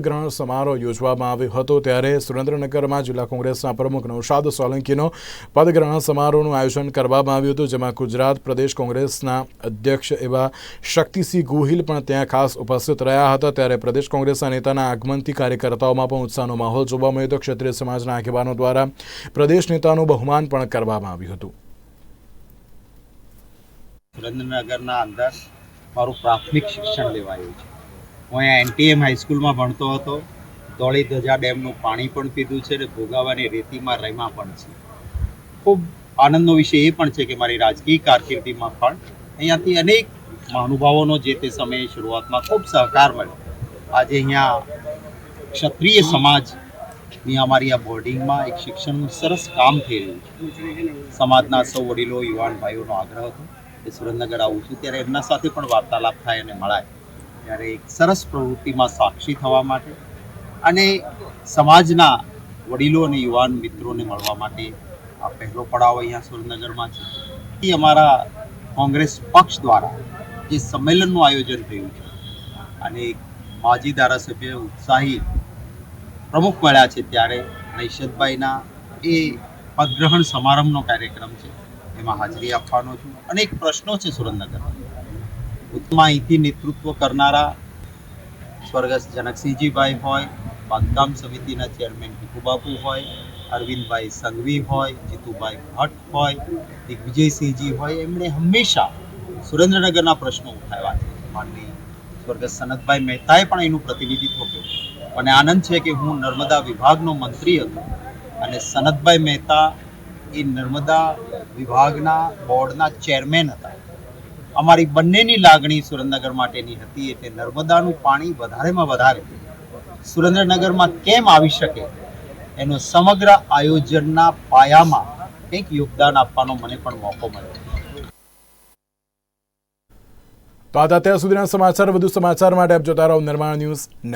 ગ્રહણ સમારોહ યોજવામાં આવ્યો હતો ત્યારે સુરેન્દ્રનગરમાં જિલ્લા કોંગ્રેસના પ્રમુખ નૌશાદ સોલંકીનો પદગ્રહણ સમારોહનું આયોજન કરવામાં આવ્યું હતું, જેમાં ગુજરાત પ્રદેશ કોંગ્રેસના અધ્યક્ષ એવા શક્તિસિંહ ગોહિલ પણ ત્યાં ખાસ ઉપસ્થિત રહ્યા હતા. ત્યારે પ્રદેશ કોંગ્રેસના નેતાના આગમનથી કાર્યકર્તાઓમાં પણ ઉત્સાહનો માહોલ જોવા મળ્યો હતો. ક્ષત્રિય સમાજના આગેવાનો દ્વારા પ્રદેશ નેતાનું બહુમાન પણ કરવામાં આવ્યું હતું. સુરેન્દ્રનગરના અંદર મારું પ્રાથમિક શિક્ષણ લેવાયું છે. હું અહીંયા એનટીએમ હાઈસ્કૂલમાં ભણતો હતો. ધોળી ધજા ડેમનું પાણી પણ પીધું છે અને ભોગાવાની રેતીમાં રમ્યા પણ છે. ખૂબ આનંદનો વિષય એ પણ છે કે મારી રાજકીય કારકિર્દીમાં પણ અહીંયાથી અનેક મહાનુભાવોનો જે તે સમયે શરૂઆતમાં ખૂબ સહકાર મળ્યો. આજે અહીંયા ક્ષત્રિય સમાજની અમારી આ બોર્ડિંગમાં એક શિક્ષણનું સરસ કામ થઈ રહ્યું છે. સમાજના સૌ વડીલો, યુવાન ભાઈઓનો આગ્રહ હતો કે સુરેન્દ્રનગર આવું છું ત્યારે એમના સાથે પણ વાર્તાલાપ થાય અને મળાય. ત્યારે એક સરસ પ્રવૃત્તિમાં સાક્ષી થવા માટે અને સમાજના વડીલો અને યુવાન મિત્રોને મળવા માટે આ પહેલો પડાવ અહીંયા સુરેન્દ્રનગરમાં છે. એ અમારા કોંગ્રેસ પક્ષ દ્વારા જે સંમેલનનું આયોજન થયું છે અને માજી ધારાસભ્ય ઉત્સાહી પ્રમુખ મળ્યા છે ત્યારે નૈશદભાઈના એ પદગ્રહણ સમારંભનો કાર્યક્રમ છે. એમાં હાજરી આપવાનો છું. અનેક પ્રશ્નો છે સુરેન્દ્રનગરમાં. ઉત્તમ અહીંથી નેતૃત્વ કરનારા સ્વર્ગસ્થ જનકસિંહજીભાઈ હોય, બાંધકામ સમિતિના ચેરમેન ભીખુબાપુ હોય, અરવિંદભાઈ સંઘવી હોય, જીતુભાઈ ભટ્ટ હોય, દિગ્વિજયસિંહજી હોય, એમણે હંમેશા સુરેન્દ્રનગરના પ્રશ્નો ઉઠાવ્યા છે. માનની સ્વર્ગસ્થ સનતભાઈ મહેતાએ પણ એનું પ્રતિનિધિત્વ કર્યું મને આનંદ છે કે હું નર્મદા વિભાગનો મંત્રી હતો અને સનતભાઈ મહેતા એ નર્મદા વિભાગના બોર્ડના ચેરમેન હતા. અમારી બંનેની લાગણી સુરેન્દ્રનગર માટેની હતી એટલે નર્મદાનું પાણી વધારેમાં વધારે સુરેન્દ્રનગરમાં કેમ આવી શકે એનો સમગ્ર આયોજનના પાયામાં કંઈક યોગદાન આપવાનો મને પણ મોકો મળ્યો. તો આ અત્યાર સુધીના સમાચાર. વધુ સમાચાર માટે આપ જોતા રહો નિર્માણ ન્યૂઝ